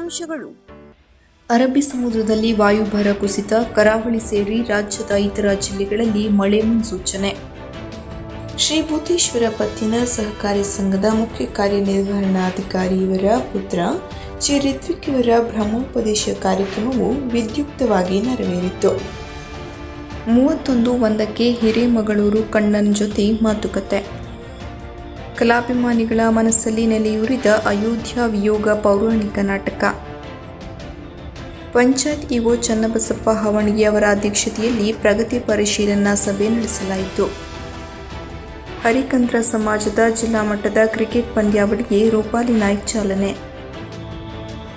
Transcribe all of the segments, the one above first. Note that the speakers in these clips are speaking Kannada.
ಮುಖ್ಯಾಂಶಗಳು ಅರಬ್ಬಿ ಸಮುದ್ರದಲ್ಲಿ ವಾಯುಭಾರ ಕುಸಿತ, ಕರಾವಳಿ ಸೇರಿ ರಾಜ್ಯದ ಇತರ ಜಿಲ್ಲೆಗಳಲ್ಲಿ ಮಳೆ ಮುನ್ಸೂಚನೆ. ಶ್ರೀ ಭೂತೇಶ್ವರ ಪತ್ತಿನ ಸಹಕಾರಿ ಸಂಘದ ಮುಖ್ಯ ಕಾರ್ಯನಿರ್ವಹಣಾಧಿಕಾರಿಯವರ ಪುತ್ರ ಶ್ರೀ ರಿತ್ವಿಕ್ ಇವರ ಬ್ರಹ್ಮೋಪದೇಶ ಕಾರ್ಯಕ್ರಮವು ವಿದ್ಯುಕ್ತವಾಗಿ ನೆರವೇರಿತು. ಮೂವತ್ತೊಂದು ಒಂದಕ್ಕೆ ಹಿರೇಮಗಳೂರು ಕಣ್ಣನ್ ಜೊತೆ ಮಾತುಕತೆ. ಕಲಾಭಿಮಾನಿಗಳ ಮನಸ್ಸಲ್ಲಿ ನೆಲೆಯೂರಿದ ಅಯೋಧ್ಯ ವಿಯೋಗ ಪೌರಾಣಿಕ ನಾಟಕ. ಪಂಚಾಯತ್ ಇಒ ಚನ್ನಬಸಪ್ಪ ಹವಣಗಿ ಅವರ ಅಧ್ಯಕ್ಷತೆಯಲ್ಲಿ ಪ್ರಗತಿ ಪರಿಶೀಲನಾ ಸಭೆ ನಡೆಸಲಾಯಿತು. ಹರಿಕಂದ್ರ ಸಮಾಜದ ಜಿಲ್ಲಾ ಮಟ್ಟದ ಕ್ರಿಕೆಟ್ ಪಂದ್ಯಾವಳಿಗೆ ರೂಪಾಲಿ ನಾಯ್ಕ್ ಚಾಲನೆ.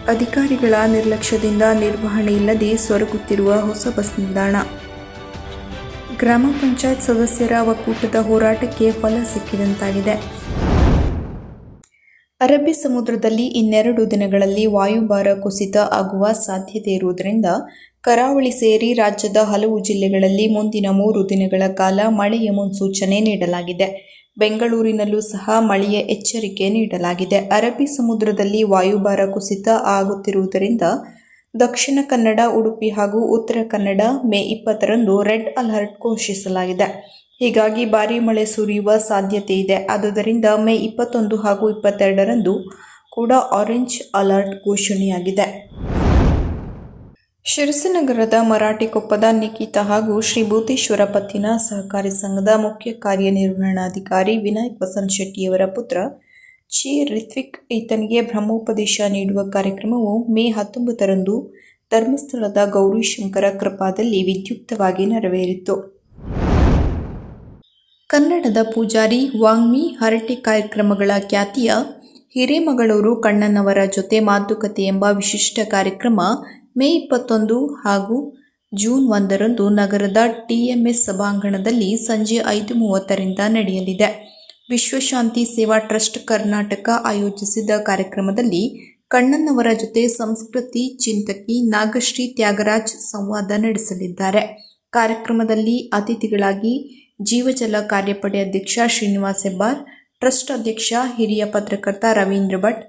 ಅಧಿಕಾರಿಗಳ ನಿರ್ಲಕ್ಷ್ಯದಿಂದ ನಿರ್ವಹಣೆ ಇಲ್ಲದೆ ಸೊರಗುತ್ತಿರುವ ಹೊಸ ಬಸ್ ನಿಲ್ದಾಣ. ಗ್ರಾಮ ಪಂಚಾಯತ್ ಸದಸ್ಯರ ಒಕ್ಕೂಟದ ಹೋರಾಟಕ್ಕೆ ಫಲ ಸಿಕ್ಕಿದಂತಾಗಿದೆ. ಅರಬ್ಬಿ ಸಮುದ್ರದಲ್ಲಿ ಇನ್ನೆರಡು ದಿನಗಳಲ್ಲಿ ವಾಯುಭಾರ ಕುಸಿತ ಆಗುವ ಸಾಧ್ಯತೆ ಇರುವುದರಿಂದ ಕರಾವಳಿ ಸೇರಿ ರಾಜ್ಯದ ಹಲವು ಜಿಲ್ಲೆಗಳಲ್ಲಿ ಮುಂದಿನ ಮೂರು ದಿನಗಳ ಕಾಲ ಮಳೆಯ ಮುನ್ಸೂಚನೆ ನೀಡಲಾಗಿದೆ. ಬೆಂಗಳೂರಿನಲ್ಲೂ ಸಹ ಮಳೆಯ ಎಚ್ಚರಿಕೆ ನೀಡಲಾಗಿದೆ. ಅರಬ್ಬಿ ಸಮುದ್ರದಲ್ಲಿ ವಾಯುಭಾರ ಕುಸಿತ ಆಗುತ್ತಿರುವುದರಿಂದ ದಕ್ಷಿಣ ಕನ್ನಡ, ಉಡುಪಿ ಹಾಗೂ ಉತ್ತರ ಕನ್ನಡ ಮೇ ಇಪ್ಪತ್ತರಂದು ರೆಡ್ ಅಲರ್ಟ್ ಘೋಷಿಸಲಾಗಿದೆ. ಹೀಗಾಗಿ ಭಾರೀ ಮಳೆ ಸುರಿಯುವ ಸಾಧ್ಯತೆ ಇದೆ. ಆದುದರಿಂದ ಮೇ ಇಪ್ಪತ್ತೊಂದು ಹಾಗೂ ಇಪ್ಪತ್ತೆರಡರಂದು ಕೂಡ ಆರೆಂಜ್ ಅಲರ್ಟ್ ಘೋಷಣೆಯಾಗಿದೆ. ಶಿರಸಿನಗರದ ಮರಾಠಿಕೊಪ್ಪದ ನಿಖಿತಾ ಹಾಗೂ ಶ್ರೀ ಭೂತೇಶ್ವರ ಪತ್ತಿನ ಸಹಕಾರಿ ಸಂಘದ ಮುಖ್ಯ ಕಾರ್ಯನಿರ್ವಹಣಾಧಿಕಾರಿ ವಿನಾಯಕ್ ವಸಂತ್ ಶೆಟ್ಟಿಯವರ ಪುತ್ರ ಚಿ ರಿತ್ವಿಕ್ ಈತನಿಗೆ ಬ್ರಹ್ಮೋಪದೇಶ ನೀಡುವ ಕಾರ್ಯಕ್ರಮವು ಮೇ ಹತ್ತೊಂಬತ್ತರಂದು ಧರ್ಮಸ್ಥಳದ ಗೌರಿಶಂಕರ ಕೃಪಾದಲ್ಲಿ ವಿದ್ಯುಕ್ತವಾಗಿ ನೆರವೇರಿತು. ಕನ್ನಡದ ಪೂಜಾರಿ ವಾಂಗ್ಮಿ ಹರಟೆ ಕಾರ್ಯಕ್ರಮಗಳ ಖ್ಯಾತಿಯ ಹಿರೇಮಗಳೂರು ಕಣ್ಣನವರ ಜೊತೆ ಮಾತುಕತೆ ಎಂಬ ವಿಶಿಷ್ಟ ಕಾರ್ಯಕ್ರಮ ಮೇ ಇಪ್ಪತ್ತೊಂದು ಹಾಗೂ ಜೂನ್ ಒಂದರಂದು ನಗರದ ಟಿಎಂಎಸ್ ಸಭಾಂಗಣದಲ್ಲಿ ಸಂಜೆ ಐದು ಮೂವತ್ತರಿಂದ ನಡೆಯಲಿದೆ. ವಿಶ್ವಶಾಂತಿ ಸೇವಾ ಟ್ರಸ್ಟ್ ಕರ್ನಾಟಕ ಆಯೋಜಿಸಿದ ಕಾರ್ಯಕ್ರಮದಲ್ಲಿ ಕಣ್ಣನ್ನವರ ಜೊತೆ ಸಂಸ್ಕೃತಿ ಚಿಂತಕಿ ನಾಗಶ್ರೀ ತ್ಯಾಗರಾಜ್ ಸಂವಾದ ನಡೆಸಲಿದ್ದಾರೆ. ಕಾರ್ಯಕ್ರಮದಲ್ಲಿ ಅತಿಥಿಗಳಾಗಿ ಜೀವಜಲ ಕಾರ್ಯಪಡೆ ಅಧ್ಯಕ್ಷ ಶ್ರೀನಿವಾಸ್ ಹೆಬ್ಬಾರ್, ಟ್ರಸ್ಟ್ ಅಧ್ಯಕ್ಷ ಹಿರಿಯ ಪತ್ರಕರ್ತ ರವೀಂದ್ರ ಭಟ್,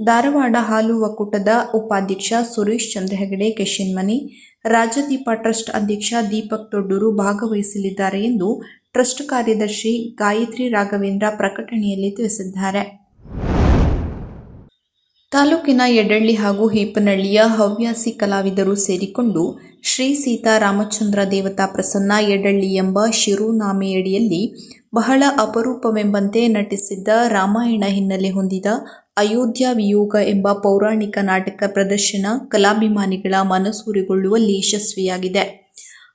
ಧಾರವಾಡ ಹಾಲು ಒಕ್ಕೂಟದ ಉಪಾಧ್ಯಕ್ಷ ಸುರೇಶ್ ಚಂದ್ರ ಹೆಗಡೆ ಕೆಶಿನ್ಮನಿ ರಾಜದೀಪ ಟ್ರಸ್ಟ್ ಅಧ್ಯಕ್ಷ ದೀಪಕ್ ದೊಡ್ಡೂರು ಭಾಗವಹಿಸಲಿದ್ದಾರೆ ಎಂದು ಟ್ರಸ್ಟ್ ಕಾರ್ಯದರ್ಶಿ ಗಾಯತ್ರಿ ರಾಘವೇಂದ್ರ ಪ್ರಕಟಣೆಯಲ್ಲಿ ತಿಳಿಸಿದ್ದಾರೆ. ತಾಲೂಕಿನ ಯಡಳ್ಳಿ ಹಾಗೂ ಹೇಪನಳ್ಳಿಯ ಹವ್ಯಾಸಿ ಕಲಾವಿದರು ಸೇರಿಕೊಂಡು ಶ್ರೀ ಸೀತಾ ರಾಮಚಂದ್ರ ದೇವತಾ ಪ್ರಸನ್ನ ಯಡಳ್ಳಿ ಎಂಬ ಶಿರುನಾಮೆಯಡಿಯಲ್ಲಿ ಬಹಳ ಅಪರೂಪವೆಂಬಂತೆ ನಟಿಸಿದ್ದ ರಾಮಾಯಣ ಹಿನ್ನೆಲೆ ಹೊಂದಿದ ಅಯೋಧ್ಯ ವಿಯೋಗ ಎಂಬ ಪೌರಾಣಿಕ ನಾಟಕ ಪ್ರದರ್ಶನ ಕಲಾಭಿಮಾನಿಗಳ ಮನಸೂರೆಗೊಳ್ಳುವಲ್ಲಿ ಯಶಸ್ವಿಯಾಗಿದೆ.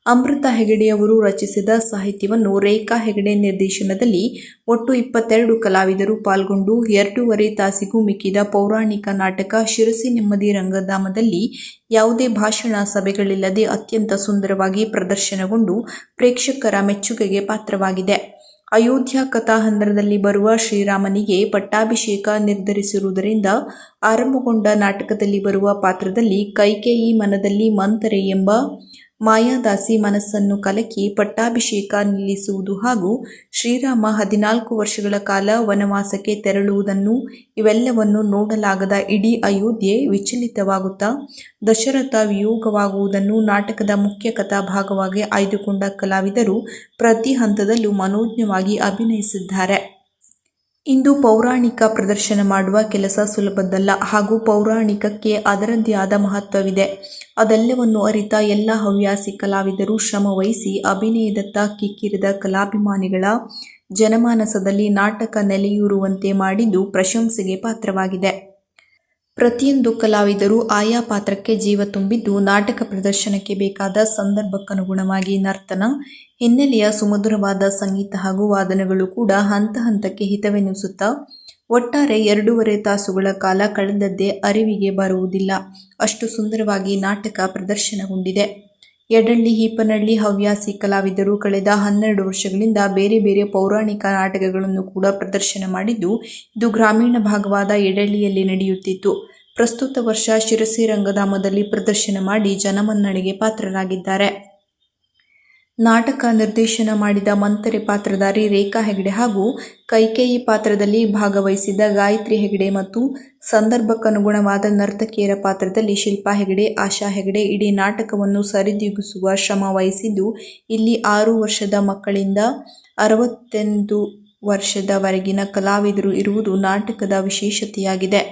ಅಮೃತ ಹೆಗಡೆಯವರು ರಚಿಸಿದ ಸಾಹಿತ್ಯವನ್ನು ರೇಖಾ ಹೆಗಡೆ ನಿರ್ದೇಶನದಲ್ಲಿ ಒಟ್ಟು ಇಪ್ಪತ್ತೆರಡು ಕಲಾವಿದರು ಪಾಲ್ಗೊಂಡು ಎರಡೂವರೆ ತಾಸಿಗೂ ಮಿಕ್ಕಿದ ಪೌರಾಣಿಕ ನಾಟಕ ಶಿರಸಿ ನೆಮ್ಮದಿ ರಂಗಧಾಮದಲ್ಲಿ ಯಾವುದೇ ಭಾಷಣ ಸಭೆಗಳಿಲ್ಲದೆ ಅತ್ಯಂತ ಸುಂದರವಾಗಿ ಪ್ರದರ್ಶನಗೊಂಡು ಪ್ರೇಕ್ಷಕರ ಮೆಚ್ಚುಗೆಗೆ ಪಾತ್ರವಾಗಿದೆ. ಅಯೋಧ್ಯ ಕಥಾಹಂದರದಲ್ಲಿ ಬರುವ ಶ್ರೀರಾಮನಿಗೆ ಪಟ್ಟಾಭಿಷೇಕ ನಿರ್ಧರಿಸಿರುವುದರಿಂದ ಆರಂಭಗೊಂಡ ನಾಟಕದಲ್ಲಿ ಬರುವ ಪಾತ್ರದಲ್ಲಿ ಕೈಕೇಯಿ ಮನದಲ್ಲಿ ಮಂತರೆ ಎಂಬ ಮಾಯಾದಾಸಿ ಮನಸ್ಸನ್ನು ಕಲಕಿ ಪಟ್ಟಾಭಿಷೇಕ ನಿಲ್ಲಿಸುವುದು ಹಾಗೂ ಶ್ರೀರಾಮ ಹದಿನಾಲ್ಕು ವರ್ಷಗಳ ಕಾಲ ವನವಾಸಕ್ಕೆ ತೆರಳುವುದನ್ನು ಇವೆಲ್ಲವನ್ನು ನೋಡಲಾಗದ ಇಡೀ ಅಯೋಧ್ಯೆ ವಿಚಲಿತವಾಗುತ್ತಾ ದಶರಥ ವಿಯೋಗವಾಗುವುದನ್ನು ನಾಟಕದ ಮುಖ್ಯ ಕಥಾ ಭಾಗವಾಗಿ ಆಯ್ದುಕೊಂಡ ಕಲಾವಿದರು ಪ್ರತಿ ಹಂತದಲ್ಲೂ ಮನೋಜ್ಞವಾಗಿ ಅಭಿನಯಿಸಿದ್ದಾರೆ. ಇಂದು ಪೌರಾಣಿಕ ಪ್ರದರ್ಶನ ಮಾಡುವ ಕೆಲಸ ಸುಲಭದ್ದಲ್ಲ ಹಾಗೂ ಪೌರಾಣಿಕಕ್ಕೆ ಅದರದ್ದೇ ಆದ ಮಹತ್ವವಿದೆ. ಅದೆಲ್ಲವನ್ನು ಅರಿತ ಎಲ್ಲ ಹವ್ಯಾಸಿ ಕಲಾವಿದರು ಶ್ರಮವಹಿಸಿ ಅಭಿನಯದತ್ತ ಕಿಕ್ಕಿರಿದ ಕಲಾಭಿಮಾನಿಗಳ ಜನಮಾನಸದಲ್ಲಿ ನಾಟಕ ನೆಲೆಯೂರುವಂತೆ ಮಾಡಿದ್ದು ಪ್ರಶಂಸೆಗೆ ಪಾತ್ರವಾಗಿದೆ. ಪ್ರತಿಯೊಂದು ಕಲಾವಿದರು ಆಯಾ ಪಾತ್ರಕ್ಕೆ ಜೀವ ತುಂಬಿದ್ದು ನಾಟಕ ಪ್ರದರ್ಶನಕ್ಕೆ ಬೇಕಾದ ಸಂದರ್ಭಕ್ಕನುಗುಣವಾಗಿ ನರ್ತನ, ಹಿನ್ನೆಲೆಯ ಸುಮಧುರವಾದ ಸಂಗೀತ ಹಾಗೂ ವಾದನಗಳು ಕೂಡ ಹಂತ ಹಂತಕ್ಕೆ ಹಿತವೆನಿಸುತ್ತಾ, ಒಟ್ಟಾರೆ ಎರಡೂವರೆ ತಾಸುಗಳ ಕಾಲ ಕಳೆದದ್ದೇ ಅರಿವಿಗೆ ಬರುವುದಿಲ್ಲ. ಅಷ್ಟು ಸುಂದರವಾಗಿ ನಾಟಕ ಪ್ರದರ್ಶನಗೊಂಡಿದೆ. ಯಡಳ್ಳಿ ಹೀಪನಳ್ಳಿ ಹವ್ಯಾಸಿ ಕಲಾವಿದರು ಕಳೆದ ಹನ್ನೆರಡು ವರ್ಷಗಳಿಂದ ಬೇರೆ ಬೇರೆ ಪೌರಾಣಿಕ ನಾಟಕಗಳನ್ನು ಕೂಡ ಪ್ರದರ್ಶನ ಮಾಡಿದ್ದು, ಇದು ಗ್ರಾಮೀಣ ಭಾಗವಾದ ಯಡಳ್ಳಿಯಲ್ಲಿ ನಡೆಯುತ್ತಿತ್ತು. ಪ್ರಸ್ತುತ ವರ್ಷ ಶಿರಸಿ ರಂಗಧಾಮದಲ್ಲಿ ಪ್ರದರ್ಶನ ಮಾಡಿ ಜನಮನ್ನಣೆಗೆ ಪಾತ್ರರಾಗಿದ್ದಾರೆ. ನಾಟಕ ನಿರ್ದೇಶನ ಮಾಡಿದ ಮಂತರೆ ಪಾತ್ರಧಾರಿ ರೇಖಾ ಹೆಗಡೆ ಹಾಗೂ ಕೈಕೇಯಿ ಪಾತ್ರದಲ್ಲಿ ಭಾಗವಹಿಸಿದ್ದ ಗಾಯತ್ರಿ ಹೆಗಡೆ ಮತ್ತು ಸಂದರ್ಭಕ್ಕನುಗುಣವಾದ ನರ್ತಕಿಯರ ಪಾತ್ರದಲ್ಲಿ ಶಿಲ್ಪಾ ಹೆಗಡೆ, ಆಶಾ ಹೆಗಡೆ ಇಡೀ ನಾಟಕವನ್ನು ಸರಿದೂಗಿಸುವ ಶ್ರಮ ವಹಿಸಿದ್ದು, ಇಲ್ಲಿ ಆರು ವರ್ಷದ ಮಕ್ಕಳಿಂದ ಅರವತ್ತೊಂದು ವರ್ಷದವರೆಗಿನ ಕಲಾವಿದರು ಇರುವುದು ನಾಟಕದ ವಿಶೇಷತೆಯಾಗಿದೆ.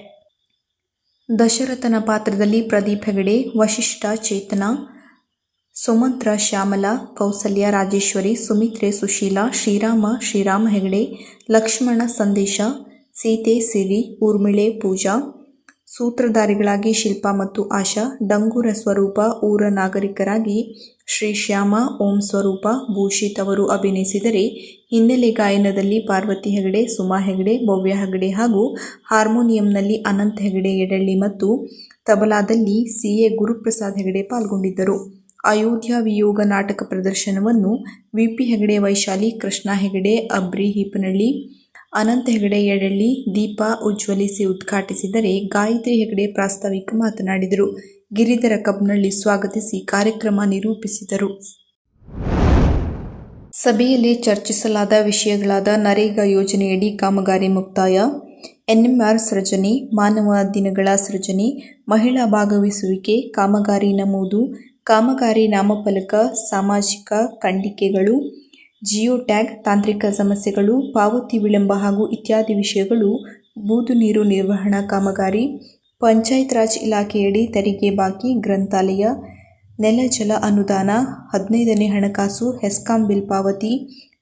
ದಶರಥನ ಪಾತ್ರದಲ್ಲಿ ಪ್ರದೀಪ್ ಹೆಗಡೆ ವಶಿಷ್ಠ ಚೇತನ ಸುಮಂತ್ರ, ಶ್ಯಾಮಲ, ಕೌಸಲ್ಯ, ರಾಜೇಶ್ವರಿ, ಸುಮಿತ್ರೆ, ಸುಶೀಲಾ, ಶ್ರೀರಾಮ ಶ್ರೀರಾಮ ಹೆಗಡೆ, ಲಕ್ಷ್ಮಣ, ಸಂದೇಶ, ಸೀತೆ, ಸಿರಿ, ಊರ್ಮಿಳೆ, ಪೂಜಾ. ಸೂತ್ರಧಾರಿಗಳಾಗಿ ಶಿಲ್ಪಾ ಮತ್ತು ಆಶಾ. ಡಂಗೂರ ಸ್ವರೂಪ, ಊರ ನಾಗರಿಕರಾಗಿ ಶ್ರೀ ಶ್ಯಾಮ, ಓಂ ಸ್ವರೂಪ, ಭೂಷಿತ್ ಅವರು ಅಭಿನಯಿಸಿದರೆ ಹಿನ್ನೆಲೆ ಗಾಯನದಲ್ಲಿ ಪಾರ್ವತಿ ಹೆಗಡೆ, ಸುಮಾ ಹೆಗಡೆ, ಭವ್ಯ ಹೆಗಡೆ ಹಾಗೂ ಹಾರ್ಮೋನಿಯಂನಲ್ಲಿ ಅನಂತ್ ಹೆಗಡೆ, ಎಡಳ್ಳಿ ಮತ್ತು ತಬಲಾದಲ್ಲಿ ಸಿ ಎ ಗುರುಪ್ರಸಾದ್ ಹೆಗಡೆ ಪಾಲ್ಗೊಂಡಿದ್ದರು. ಅಯೋಧ್ಯ ವಿಯೋಗ ನಾಟಕ ಪ್ರದರ್ಶನವನ್ನು ವಿಪಿ ಹೆಗಡೆ, ವೈಶಾಲಿ ಕೃಷ್ಣ ಹೆಗಡೆ, ಅಬ್ರಿ ಹೀಪನಳ್ಳಿ ಅನಂತ ಹೆಗಡೆ ಯಡಳ್ಳಿ ದೀಪ ಉಜ್ವಲಿಸಿ ಉದ್ಘಾಟಿಸಿದರೆ ಗಾಯತ್ರಿ ಹೆಗಡೆ ಪ್ರಾಸ್ತಾವಿಕ ಮಾತನಾಡಿದರು. ಗಿರಿಧರ ಕಬ್ನಳ್ಳಿ ಸ್ವಾಗತಿಸಿ ಕಾರ್ಯಕ್ರಮ ನಿರೂಪಿಸಿದರು. ಸಭೆಯಲ್ಲಿ ಚರ್ಚಿಸಲಾದ ವಿಷಯಗಳಾದ ನರೇಗಾ ಯೋಜನೆಯಡಿ ಕಾಮಗಾರಿ ಮುಕ್ತಾಯ, ಎನ್ಎಂಆರ್ ಸೃಜನೆ, ಮಾನವ ದಿನಗಳ ಸೃಜನೆ, ಮಹಿಳಾ ಭಾಗವಹಿಸುವಿಕೆ, ಕಾಮಗಾರಿ ನಮೂದು ಕಾಮಗಾರಿ ನಾಮಫಲಕ, ಸಾಮಾಜಿಕ ಖಂಡಿಕೆಗಳು, ಜಿಯೋ ಟ್ಯಾಗ್, ತಾಂತ್ರಿಕ ಸಮಸ್ಯೆಗಳು, ಪಾವತಿ ವಿಳಂಬ ಹಾಗೂ ಇತ್ಯಾದಿ ವಿಷಯಗಳು, ಬೂದು ನೀರು ನಿರ್ವಹಣಾ ಕಾಮಗಾರಿ, ಪಂಚಾಯತ್ ರಾಜ್ ಇಲಾಖೆಯಡಿ ತೆರಿಗೆ ಬಾಕಿ, ಗ್ರಂಥಾಲಯ, ನೆಲ ಜಲ ಅನುದಾನ, ಹದಿನೈದನೇ ಹಣಕಾಸು, ಹೆಸ್ಕಾಂ ಬಿಲ್ ಪಾವತಿ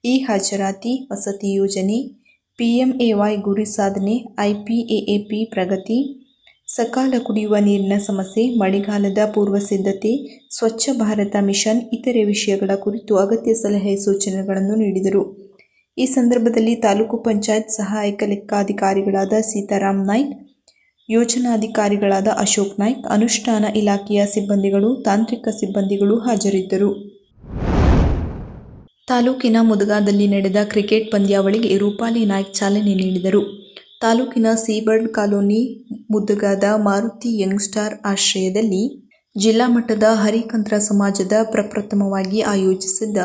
ಇ ಹಾಜರಾತಿ ವಸತಿ ಯೋಜನೆ ಪಿಎಂಎವೈ ಗುರಿ ಸಾಧನೆ, ಐ ಪಿಎಎಪಿ ಪ್ರಗತಿ ಸಕಾಲ ಕುಡಿಯುವ ನೀರಿನ ಸಮಸ್ಯೆ, ಮಳೆಗಾಲದ ಪೂರ್ವ ಸಿದ್ಧತೆ, ಸ್ವಚ್ಛ ಭಾರತ ಮಿಷನ್, ಇತರೆ ವಿಷಯಗಳ ಕುರಿತು ಅಗತ್ಯ ಸಲಹೆ ಸೂಚನೆಗಳನ್ನು ನೀಡಿದರು. ಈ ಸಂದರ್ಭದಲ್ಲಿ ತಾಲೂಕು ಪಂಚಾಯತ್ ಸಹಾಯಕ ಲೆಕ್ಕಾಧಿಕಾರಿಗಳಾದ ಸೀತಾರಾಮ್ ನಾಯ್ಕ್, ಯೋಜನಾಧಿಕಾರಿಗಳಾದ ಅಶೋಕ್ ನಾಯ್ಕ್, ಅನುಷ್ಠಾನ ಇಲಾಖೆಯ ಸಿಬ್ಬಂದಿಗಳು, ತಾಂತ್ರಿಕ ಸಿಬ್ಬಂದಿಗಳು ಹಾಜರಿದ್ದರು. ತಾಲೂಕಿನ ಮುದಗಾದಲ್ಲಿ ನಡೆದ ಕ್ರಿಕೆಟ್ ಪಂದ್ಯಾವಳಿಗೆ ರೂಪಾಲಿ ನಾಯ್ಕ್ ಚಾಲನೆ ನೀಡಿದರು. ತಾಲೂಕಿನ ಸೀಬರ್ಡ್ ಕಾಲೋನಿ ಮುದ್ದಗಾದ ಮಾರುತಿ ಯಂಗ್ ಸ್ಟಾರ್ ಆಶ್ರಯದಲ್ಲಿ ಜಿಲ್ಲಾ ಮಟ್ಟದ ಹರಿಕಂತ್ರ ಸಮಾಜದ ಪ್ರಪ್ರಥಮವಾಗಿ ಆಯೋಜಿಸಿದ್ದ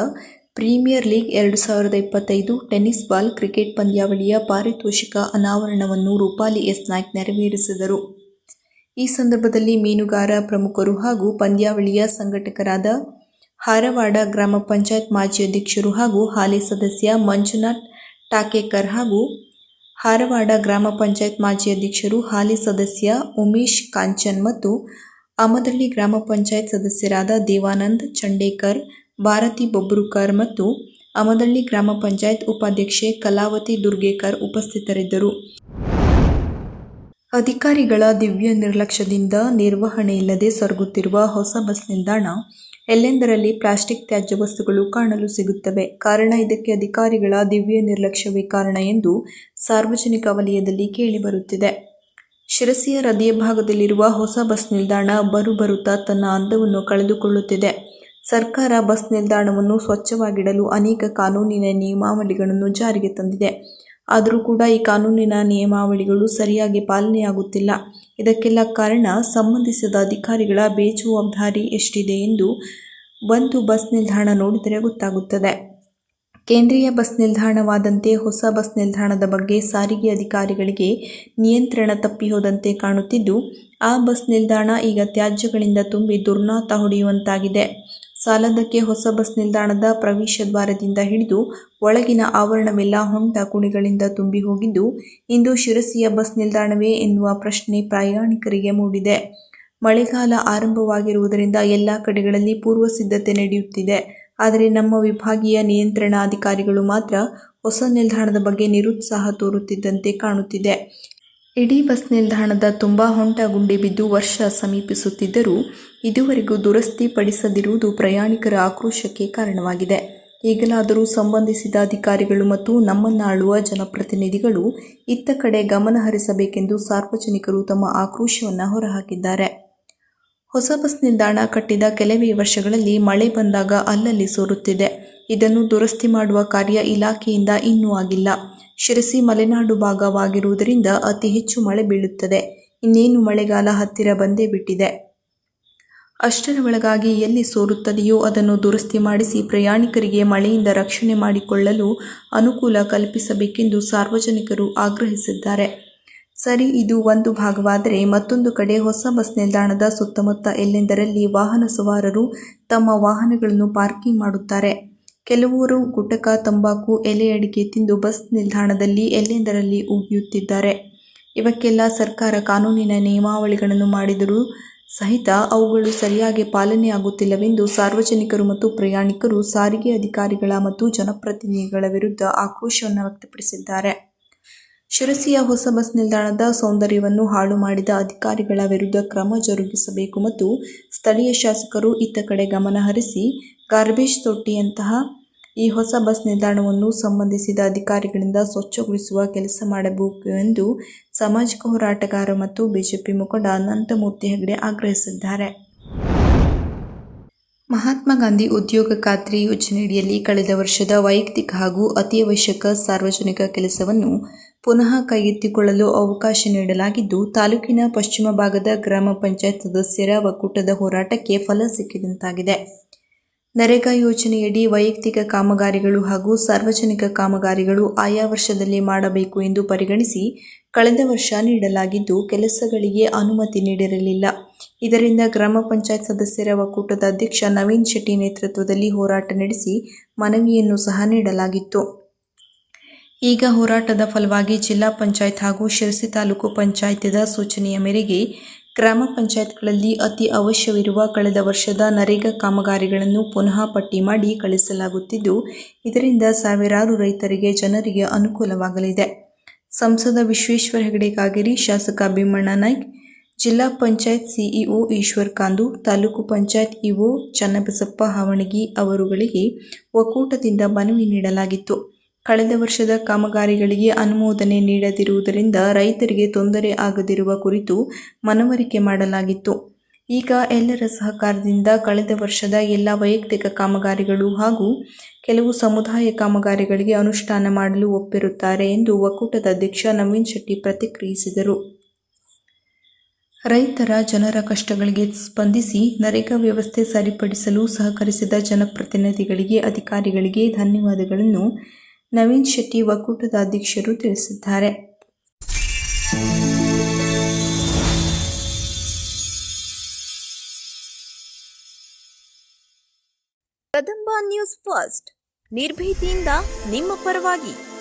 ಪ್ರೀಮಿಯರ್ ಲೀಗ್ ಎರಡು ಸಾವಿರದ ಇಪ್ಪತ್ತೈದು ಟೆನ್ನಿಸ್ ಬಾಲ್ ಕ್ರಿಕೆಟ್ ಪಂದ್ಯಾವಳಿಯ ಪಾರಿತೋಷಿಕ ಅನಾವರಣವನ್ನು ರೂಪಾಲಿ ಎಸ್ ನಾಯ್ಕ್ ನೆರವೇರಿಸಿದರು. ಈ ಸಂದರ್ಭದಲ್ಲಿ ಮೀನುಗಾರ ಪ್ರಮುಖರು ಹಾಗೂ ಪಂದ್ಯಾವಳಿಯ ಸಂಘಟಕರಾದ ಹಾರವಾಡ ಗ್ರಾಮ ಪಂಚಾಯತ್ ಮಾಜಿ ಅಧ್ಯಕ್ಷರು ಹಾಗೂ ಹಾಲಿ ಸದಸ್ಯ ಮಂಜುನಾಥ್ ಟಾಕೇಕರ್ ಹಾಗೂ ಹಾರವಾಡ ಗ್ರಾಮ ಪಂಚಾಯತ್ ಮಾಜಿ ಅಧ್ಯಕ್ಷರು ಹಾಲಿ ಸದಸ್ಯ ಉಮೇಶ್ ಕಾಂಚನ್ ಮತ್ತು ಅಮದಳ್ಳಿ ಗ್ರಾಮ ಪಂಚಾಯತ್ ಸದಸ್ಯರಾದ ದೇವಾನಂದ್ ಚಂಡೇಕರ್, ಭಾರತಿ ಬೊಬ್ರುಕರ್ ಮತ್ತು ಅಮದಳ್ಳಿ ಗ್ರಾಮ ಪಂಚಾಯತ್ ಉಪಾಧ್ಯಕ್ಷೆ ಕಲಾವತಿ ದುರ್ಗೇಕರ್ ಉಪಸ್ಥಿತರಿದ್ದರು. ಅಧಿಕಾರಿಗಳ ದಿವ್ಯ ನಿರ್ಲಕ್ಷ್ಯದಿಂದ ನಿರ್ವಹಣೆ ಇಲ್ಲದೆ ಸೊರಗುತ್ತಿರುವ ಹೊಸ ಬಸ್ ನಿಲ್ದಾಣ ಎಲ್ಲೆಂದರಲ್ಲಿ ಪ್ಲಾಸ್ಟಿಕ್ ತ್ಯಾಜ್ಯ ವಸ್ತುಗಳು ಕಾಣಲು ಸಿಗುತ್ತವೆ? ಕಾರಣ ಇದಕ್ಕೆ ಅಧಿಕಾರಿಗಳ ದಿವ್ಯ ನಿರ್ಲಕ್ಷ್ಯವೇ ಕಾರಣ ಎಂದು ಸಾರ್ವಜನಿಕ ವಲಯದಲ್ಲಿ ಕೇಳಿಬರುತ್ತಿದೆ ಶಿರಸಿಯ ಹೃದಯ ಭಾಗದಲ್ಲಿರುವ ಹೊಸ ಬಸ್ ನಿಲ್ದಾಣ ಬರುಬರುತ್ತಾ ತನ್ನ ಅಂದವನ್ನು ಕಳೆದುಕೊಳ್ಳುತ್ತಿದೆ. ಸರ್ಕಾರ ಬಸ್ ನಿಲ್ದಾಣವನ್ನು ಸ್ವಚ್ಛವಾಗಿಡಲು ಅನೇಕ ಕಾನೂನಿನ ನಿಯಮಾವಳಿಗಳನ್ನು ಜಾರಿಗೆ ತಂದಿದೆ. ಆದರೂ ಕೂಡ ಈ ಕಾನೂನಿನ ನಿಯಮಾವಳಿಗಳು ಸರಿಯಾಗಿ ಪಾಲನೆಯಾಗುತ್ತಿಲ್ಲ. ಇದಕ್ಕೆಲ್ಲ ಕಾರಣ ಸಂಬಂಧಿಸಿದ ಅಧಿಕಾರಿಗಳ ಬೇಜವಾಬ್ದಾರಿ ಎಷ್ಟಿದೆ ಎಂದು ಒಂದು ಬಸ್ ನಿಲ್ದಾಣ ನೋಡಿದರೆ ಗೊತ್ತಾಗುತ್ತದೆ. ಕೇಂದ್ರೀಯ ಬಸ್ ನಿಲ್ದಾಣವಾದಂತೆ ಹೊಸ ಬಸ್ ನಿಲ್ದಾಣದ ಬಗ್ಗೆ ಸಾರಿಗೆ ಅಧಿಕಾರಿಗಳಿಗೆ ನಿಯಂತ್ರಣ ತಪ್ಪಿ ಹೋದಂತೆ ಕಾಣುತ್ತಿದ್ದು, ಆ ಬಸ್ ನಿಲ್ದಾಣ ಈಗ ತ್ಯಾಜ್ಯಗಳಿಂದ ತುಂಬಿ ದುರ್ನಾತ ಹೊಡೆಯುವಂತಾಗಿದೆ. ಸಾಲದಕ್ಕೆ ಹೊಸ ಬಸ್ ನಿಲ್ದಾಣದ ಪ್ರವೇಶ ದ್ವಾರದಿಂದ ಹಿಡಿದು ಒಳಗಿನ ಆವರಣವೆಲ್ಲ ಹೊಂಟ ಕುಣಿಗಳಿಂದ ತುಂಬಿ ಹೋಗಿದ್ದು, ಇಂದು ಶಿರಸಿಯ ಬಸ್ ನಿಲ್ದಾಣವೇ ಎನ್ನುವ ಪ್ರಶ್ನೆ ಪ್ರಯಾಣಿಕರಿಗೆ ಮೂಡಿದೆ. ಮಳೆಗಾಲ ಆರಂಭವಾಗಿರುವುದರಿಂದ ಎಲ್ಲ ಕಡೆಗಳಲ್ಲಿ ಪೂರ್ವ ಸಿದ್ಧತೆ ನಡೆಯುತ್ತಿದೆ. ಆದರೆ ನಮ್ಮ ವಿಭಾಗೀಯ ನಿಯಂತ್ರಣಾಧಿಕಾರಿಗಳು ಮಾತ್ರ ಹೊಸ ನಿಲ್ದಾಣದ ಬಗ್ಗೆ ನಿರುತ್ಸಾಹ ತೋರುತ್ತಿದ್ದಂತೆ ಕಾಣುತ್ತಿದೆ. ಇಡೀ ಬಸ್ ನಿಲ್ದಾಣದ ತುಂಬ ಹೊಂಟ ಗುಂಡಿ ಬಿದ್ದು ವರ್ಷ ಸಮೀಪಿಸುತ್ತಿದ್ದರೂ ಇದುವರೆಗೂ ದುರಸ್ತಿ ಪಡಿಸದಿರುವುದು ಪ್ರಯಾಣಿಕರ ಆಕ್ರೋಶಕ್ಕೆ ಕಾರಣವಾಗಿದೆ. ಈಗಲಾದರೂ ಸಂಬಂಧಿಸಿದ ಅಧಿಕಾರಿಗಳು ಮತ್ತು ನಮ್ಮನ್ನಾಳುವ ಜನಪ್ರತಿನಿಧಿಗಳು ಇತ್ತ ಕಡೆ ಗಮನ ಹರಿಸಬೇಕೆಂದು ಸಾರ್ವಜನಿಕರು ತಮ್ಮ ಆಕ್ರೋಶವನ್ನು ಹೊರಹಾಕಿದ್ದಾರೆ. ಹೊಸ ಬಸ್ ನಿಲ್ದಾಣ ಕಟ್ಟಿದ ಕೆಲವೇ ವರ್ಷಗಳಲ್ಲಿ ಮಳೆ ಬಂದಾಗ ಅಲ್ಲಲ್ಲಿ ಸೋರುತ್ತಿದೆ. ಇದನ್ನು ದುರಸ್ತಿ ಮಾಡುವ ಕಾರ್ಯ ಇಲಾಖೆಯಿಂದ ಇನ್ನೂ ಆಗಿಲ್ಲ. ಶಿರಸಿ ಮಲೆನಾಡು ಭಾಗವಾಗಿರುವುದರಿಂದ ಅತಿ ಹೆಚ್ಚು ಮಳೆ ಬೀಳುತ್ತದೆ. ಇನ್ನೇನು ಮಳೆಗಾಲ ಹತ್ತಿರ ಬಂದೇ ಬಿಟ್ಟಿದೆ. ಅಷ್ಟರ ಒಳಗಾಗಿ ಎಲ್ಲಿ ಸೋರುತ್ತದೆಯೋ ಅದನ್ನು ದುರಸ್ತಿ ಮಾಡಿಸಿ ಪ್ರಯಾಣಿಕರಿಗೆ ಮಳೆಯಿಂದ ರಕ್ಷಣೆ ಮಾಡಿಕೊಳ್ಳಲು ಅನುಕೂಲ ಕಲ್ಪಿಸಬೇಕೆಂದು ಸಾರ್ವಜನಿಕರು ಆಗ್ರಹಿಸಿದ್ದಾರೆ. ಸರಿ, ಇದು ಒಂದು ಭಾಗವಾದರೆ ಮತ್ತೊಂದು ಕಡೆ ಹೊಸ ಬಸ್ ನಿಲ್ದಾಣದ ಸುತ್ತಮುತ್ತ ಎಲ್ಲೆಂದರಲ್ಲಿ ವಾಹನ ಸವಾರರು ತಮ್ಮ ವಾಹನಗಳನ್ನು ಪಾರ್ಕಿಂಗ್ ಮಾಡುತ್ತಾರೆ. ಕೆಲವರು ಗುಟಕ, ತಂಬಾಕು, ಎಲೆ ಅಡಿಕೆ ತಿಂದು ಬಸ್ ನಿಲ್ದಾಣದಲ್ಲಿ ಎಲ್ಲೆಂದರಲ್ಲಿ ಉಗಿಯುತ್ತಿದ್ದಾರೆ. ಇವಕ್ಕೆಲ್ಲ ಸರ್ಕಾರ ಕಾನೂನಿನ ನಿಯಮಾವಳಿಗಳನ್ನು ಮಾಡಿದರೂ ಸಹಿತ ಅವುಗಳು ಸರಿಯಾಗಿ ಪಾಲನೆಯಾಗುತ್ತಿಲ್ಲವೆಂದು ಸಾರ್ವಜನಿಕರು ಮತ್ತು ಪ್ರಯಾಣಿಕರು ಸಾರಿಗೆ ಅಧಿಕಾರಿಗಳ ಮತ್ತು ಜನಪ್ರತಿನಿಧಿಗಳ ವಿರುದ್ಧ ಆಕ್ರೋಶವನ್ನು ವ್ಯಕ್ತಪಡಿಸಿದ್ದಾರೆ. ಶಿರಸಿಯ ಹೊಸ ಬಸ್ ನಿಲ್ದಾಣದ ಸೌಂದರ್ಯವನ್ನು ಹಾಳು ಮಾಡಿದ ಅಧಿಕಾರಿಗಳ ವಿರುದ್ಧ ಕ್ರಮ ಜರುಗಿಸಬೇಕು ಮತ್ತು ಸ್ಥಳೀಯ ಶಾಸಕರು ಇತ್ತ ಕಡೆ ಗಮನ ಹರಿಸಿ, ಗಾರ್ಬೇಜ್ ತೊಟ್ಟಿಯಂತಹ ಈ ಹೊಸ ಬಸ್ ನಿಲ್ದಾಣವನ್ನು ಸಂಬಂಧಿಸಿದ ಅಧಿಕಾರಿಗಳಿಂದ ಸ್ವಚ್ಛಗೊಳಿಸುವ ಕೆಲಸ ಮಾಡಬೇಕು ಎಂದು ಸಾಮಾಜಿಕ ಹೋರಾಟಗಾರ ಮತ್ತು ಬಿಜೆಪಿ ಮುಖಂಡ ಅನಂತಮೂರ್ತಿ ಹೆಗಡೆ ಆಗ್ರಹಿಸಿದ್ದಾರೆ. ಮಹಾತ್ಮ ಗಾಂಧಿ ಉದ್ಯೋಗ ಖಾತ್ರಿ ಯೋಜನೆಯಡಿಯಲ್ಲಿ ಕಳೆದ ವರ್ಷದ ವೈಯಕ್ತಿಕ ಹಾಗೂ ಅತ್ಯವಶ್ಯಕ ಸಾರ್ವಜನಿಕ ಕೆಲಸವನ್ನು ಪುನಃ ಕೈಗೆತ್ತಿಕೊಳ್ಳಲು ಅವಕಾಶ ನೀಡಲಾಗಿದ್ದು, ತಾಲೂಕಿನ ಪಶ್ಚಿಮ ಭಾಗದ ಗ್ರಾಮ ಪಂಚಾಯತ್ ಸದಸ್ಯರ ಒಕ್ಕೂಟದ ಹೋರಾಟಕ್ಕೆ ಫಲ ಸಿಕ್ಕಿದಂತಾಗಿದೆ. ನರೇಗಾ ಯೋಜನೆಯಡಿ ವೈಯಕ್ತಿಕ ಕಾಮಗಾರಿಗಳು ಹಾಗೂ ಸಾರ್ವಜನಿಕ ಕಾಮಗಾರಿಗಳು ಆಯಾ ವರ್ಷದಲ್ಲಿ ಮಾಡಬೇಕು ಎಂದು ಪರಿಗಣಿಸಿ ಕಳೆದ ವರ್ಷ ನೀಡಲಾಗಿದ್ದು ಕೆಲಸಗಳಿಗೆ ಅನುಮತಿ ನೀಡಿರಲಿಲ್ಲ. ಇದರಿಂದ ಗ್ರಾಮ ಪಂಚಾಯತ್ ಸದಸ್ಯರ ಒಕ್ಕೂಟದ ಅಧ್ಯಕ್ಷ ನವೀನ್ ಶೆಟ್ಟಿ ನೇತೃತ್ವದಲ್ಲಿ ಹೋರಾಟ ನಡೆಸಿ ಮನವಿಯನ್ನು ಸಹ ನೀಡಲಾಗಿತ್ತು. ಈಗ ಹೋರಾಟದ ಫಲವಾಗಿ ಜಿಲ್ಲಾ ಪಂಚಾಯತ್ ಹಾಗೂ ಶಿರಸಿ ತಾಲೂಕು ಪಂಚಾಯತ್ದ ಸೂಚನೆಯ ಮೇರೆಗೆ ಗ್ರಾಮ ಪಂಚಾಯತ್ಗಳಲ್ಲಿ ಅತಿ ಅವಶ್ಯವಿರುವ ಕಳೆದ ವರ್ಷದ ನರೇಗಾ ಕಾಮಗಾರಿಗಳನ್ನು ಪುನಃ ಪಟ್ಟಿ ಮಾಡಿ ಕಳಿಸಲಾಗುತ್ತಿದ್ದು, ಇದರಿಂದ ಸಾವಿರಾರು ರೈತರಿಗೆ ಜನರಿಗೆ ಅನುಕೂಲವಾಗಲಿದೆ. ಸಂಸದ ವಿಶ್ವೇಶ್ವರ ಹೆಗಡೆ ಕಾಗೇರಿ, ಶಾಸಕ ಭೀಮಣ್ಣ ನಾಯ್ಕ್, ಜಿಲ್ಲಾ ಪಂಚಾಯತ್ ಸಿಇಒ ಈಶ್ವರ್ ಕಾಂದು, ತಾಲೂಕು ಪಂಚಾಯತ್ ಇಒ ಚನ್ನಬಸಪ್ಪ ಹಾವಣಗಿ ಅವರುಗಳಿಗೆ ಒಕ್ಕೂಟದಿಂದ ಮನವಿ ನೀಡಲಾಗಿತ್ತು. ಕಳೆದ ವರ್ಷದ ಕಾಮಗಾರಿಗಳಿಗೆ ಅನುಮೋದನೆ ನೀಡದಿರುವುದರಿಂದ ರೈತರಿಗೆ ತೊಂದರೆ ಆಗದಿರುವ ಕುರಿತು ಮನವರಿಕೆ ಮಾಡಲಾಗಿತ್ತು. ಈಗ ಎಲ್ಲರ ಸಹಕಾರದಿಂದ ಕಳೆದ ವರ್ಷದ ಎಲ್ಲ ವೈಯಕ್ತಿಕ ಕಾಮಗಾರಿಗಳು ಹಾಗೂ ಕೆಲವು ಸಮುದಾಯ ಕಾಮಗಾರಿಗಳಿಗೆ ಅನುಷ್ಠಾನ ಮಾಡಲು ಒಪ್ಪಿರುತ್ತಾರೆ ಎಂದು ಒಕ್ಕೂಟದ ಅಧ್ಯಕ್ಷ ನವೀನ್ ಶೆಟ್ಟಿ ಪ್ರತಿಕ್ರಿಯಿಸಿದರು. ರೈತರ ಜನರ ಕಷ್ಟಗಳಿಗೆ ಸ್ಪಂದಿಸಿ ನರೇಗಾ ವ್ಯವಸ್ಥೆ ಸರಿಪಡಿಸಲು ಸಹಕರಿಸಿದ ಜನಪ್ರತಿನಿಧಿಗಳಿಗೆ, ಅಧಿಕಾರಿಗಳಿಗೆ ಧನ್ಯವಾದಗಳನ್ನು. ನವೀನ್ ಶೆಟ್ಟಿ ಒಕ್ಕೂಟದ ಅಧ್ಯಕ್ಷರು ತಿಳಿಸಿದ್ದಾರೆ. Kadamba news first. ನಿರ್ಭೀತಿಯಿಂದ ನಿಮ್ಮ ಪರವಾಗಿ.